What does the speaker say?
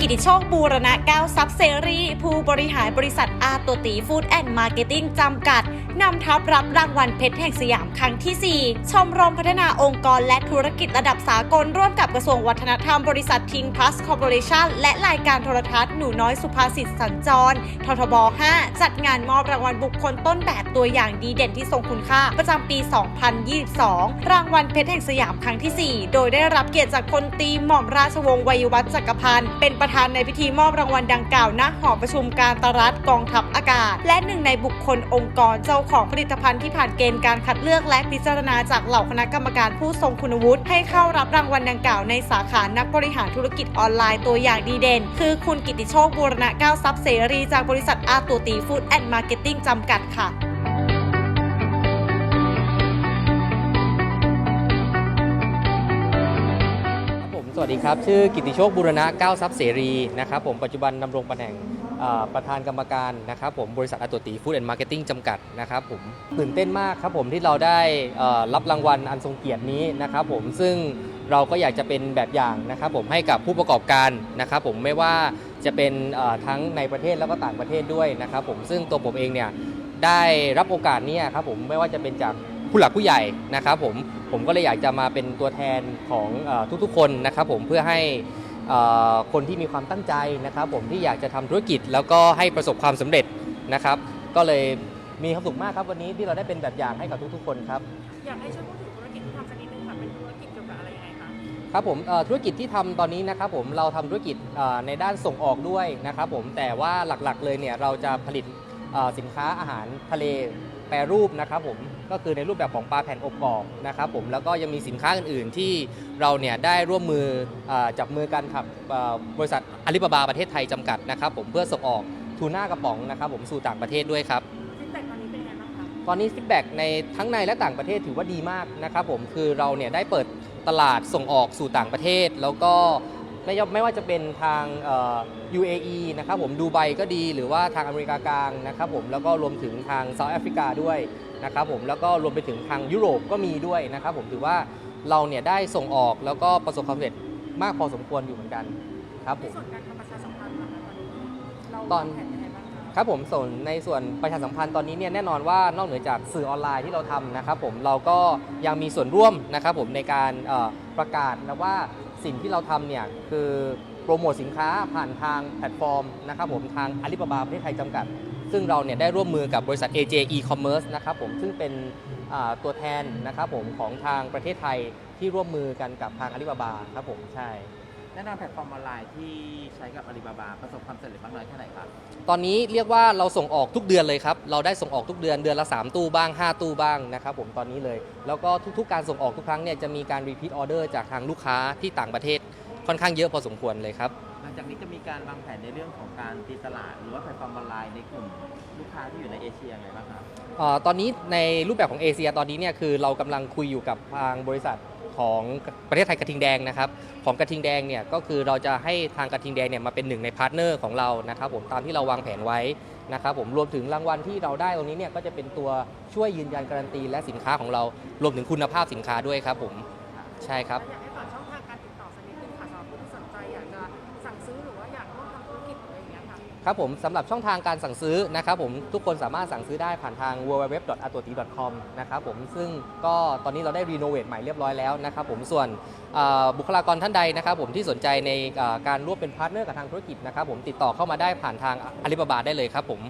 กิติโชคบูรณะแก้วทรัพย์เสรี ผู้บริหารบริษัทอาตัวตีฟู้ดแอนด์มาร์เก็ตติ้งจำกัด นำทัพรับรางวัลเพชรแห่งสยามครั้งที่ 4 ชมรมพัฒนาองค์กรและธุรกิจระดับสากลร่วมกับกระทรวงวัฒนธรรมบริษัททิงพลัสคอร์ปอเรชั่นและรายการโทรทัศน์หนูน้อยสุภาษิตสัญจร ททบ 5 จัดงานมอบรางวัลบุคคลต้นแบบตัวอย่างดีเด่นที่ทรงคุณค่า ประจำปี 2022 รางวัลเพชรแห่งสยามครั้งที่ 4 โดยได้รับเกียรติจากพลตรีหม่อมราชวงศ์วัยวัฒน์จักรพันธ์เป็นประประธานในพิธีมอบรางวัลดังกล่าวณหอประชุมการตรัฐกองทัพอากาศ และหนึ่งในบุคคลองค์กรเจ้าของผลิตภัณฑ์ที่ผ่านเกณฑ์การคัดเลือกและพิจารณาจากเหล่าคณะกรรมการผู้ทรงคุณวุฒิให้เข้ารับรางวัลดังกล่าวในสาขานักบริหารธุรกิจออนไลน์ตัวอย่างดีเด่น คือคุณกิติโชคบูรณะก้าวทรัพย์เสรีจากบริษัทอาตูตีฟู้ดแอนด์มาร์เก็ตติ้งจำกัดค่ะ วัสดีครับ ชื่อกิติโชคบุรณะก้าวทรัพย์เสรีนะครับผมปัจจุบันดำรงตำแหน่งประธานกรรมการนะครับผมบริษัทอตุตีฟู้ดแอนด์มาร์เก็ตติ้งจำกัดนะครับผมตื่นเต้นมากครับผมที่เราได้รับรางวัลอันทรงเกียรตินี้นะครับผมซึ่งเราก็อยากจะเป็นแบบอย่างนะครับผมให้กับผู้ประกอบการนะครับผมไม่ว่าจะเป็นทั้งในประเทศแล้วก็ต่างประเทศด้วยนะครับผมซึ่งตัวผมเองเนี่ยได้รับโอกาสเนี้ครับผมไม่ว่าจะเป็นจาก ผู้หลักผู้ใหญ่นะครับผมผมก็เลยอยากจะมาเป็นตัวแทนของเออทุกๆ คนนะครับผมเพื่อให้เอ่อคนที่มีความตั้งใจนะครับผมที่อยากจะทำธุรกิจแล้วก็ให้ประสบความสำเร็จนะครับ ก็เลยมีความสุขมากครับวันนี้ที่เราได้เป็นแบบอย่างให้กับทุกๆ คนครับอยากให้ช่วยพูดถึงธุรกิจที่ทำสักนิดนึงค่ะเป็นธุรกิจเกี่ยวกับอะไรยังไงคะครับผมเอ่อธุรกิจที่ทำตอนนี้นะครับผมเราทำธุรกิจเอ่อในด้านส่งออกด้วยนะครับผมแต่ว่าหลักๆเลยเนี่ยเราจะผลิตเอ่อสินค้าอาหารทะเล แปรรูปนะครับผมก็คือในรูปแบบของปลาแผ่นอบกรอบนะครับผมแล้วก็ยังมีสินค้าอื่นๆ ที่เราเนี่ยได้ร่วมมือเอ่อจับมือกันกับเอ่อบริษัทอาลีบาบาประเทศไทยจำกัดนะครับผมเพื่อส่งออกทูน่ากระป๋องนะครับผมสู่ต่างประเทศด้วยครับฟีดแบ็กตอนนี้เป็นยังไงบ้างคะตอนนี้ฟีดแบ็กในทั้งในและต่างประเทศถือว่าดีมากนะครับผมคือเราเนี่ยได้เปิดตลาดส่งออกสู่ต่างประเทศ แล้วก็ ไม่ยไม่ว่าจะเป็นทางเอ่อ UAE นะครับผมดูไบก็ดีหรือว่าทางอเมริกากลางนะครับผมแล้วก็รวมถึงทางเซาท์แอฟริกาด้วยนะครับผมแล้วก็รวมไปถึงทางยุโรปก็มีด้วยนะครับผมถือว่าเราเนี่ยได้ส่งออกแล้วก็ประสบความสำเร็จมากพอสมควรอยู่เหมือนกันครับผในมส่วนการทำประชาสัมพันธ์นะคะตอนนี้เราตอนวางแผนยังไงบ้างคะครับผมส่วนในส่วนประชาสัมพันธ์ตอนนี้เนี่ยแน่นอนว่านอกเหนือจากสื่อออนไลน์ที่เราทำนะครับผมเราก็ยังมีส่วนร่วมนะครับผมในการเอ่อประกาศนะว่า สิ่งที่เราทำเนี่ยคือโปรโมทสินค้าผ่านทางแพลตฟอร์มนะครับผมทางอาลีบาบาประเทศไทยจำกัด ซึ่งเราเนี่ยได้ร่วมมือกับบริษัท AJ E-commerce นะครับผมซึ่งเป็นตัวแทนนะครับผมของทางประเทศไทยที่ร่วมมือกันกับทางอาลีบาบาครับผมใช่ แน่นอนแพลตฟอร์มออนไลน์ที่ใช้กับอาลีบาบาประสบความสำเร็จมากน้อยแค่ไหนครับตอนนี้เรียกว่าเราส่งออกทุกเดือนเลยครับ เราได้ส่งออกทุกเดือนเดือนละ 3 ตู้บ้าง 5 ตู้บ้างนะครับผมตอนนี้เลย แล้วก็ทุกๆ การส่งออกทุกครั้งเนี่ยจะมีการรีพีทออเดอร์จากทางลูกค้าที่ต่างประเทศค่อนข้างเยอะพอสมควรเลยครับ หลังจากนี้จะมีการวางแผนในเรื่องของการตีตลาด หรือว่าแพลตฟอร์มออนไลน์ในกลุ่มลูกค้าที่อยู่ในเอเชียยังไงบ้างครับ เอ่อตอนนี้ในรูปแบบของเอเชียตอนนี้เนี่ยคือเรากำลังคุยอยู่กับทางบริษัท ของประเทศไทยกระทิงแดงนะครับของกระทิงแดงเนี่ยก็คือเราจะให้ทางกระทิงแดงเนี่ยมาเป็นหนึ่งในพาร์ทเนอร์ของเรานะครับผมตามที่เราวางแผนไว้นะครับผมรวมถึงรางวัลที่เราได้ตรงนี้เนี่ยก็จะเป็นตัวช่วยยืนยันการันตีและสินค้าของเรารวมถึงคุณภาพสินค้าด้วยครับผมใช่ครับ ครับผมสำหรับช่องทางการสั่งซื้อนะครับผมทุกคนสามารถสั่งซื้อได้ผ่านทาง www.atoti.com นะครับผมซึ่งก็ตอนนี้เราได้รีโนเวทใหม่เรียบร้อยแล้วนะครับผมส่วนบุคลากรท่านใดนะครับผมที่สนใจในการร่วมเป็นพาร์ทเนอร์กับทางธุรกิจนะครับผมติดต่อเข้ามาได้ผ่านทางอาลีบาบาได้เลยครับผม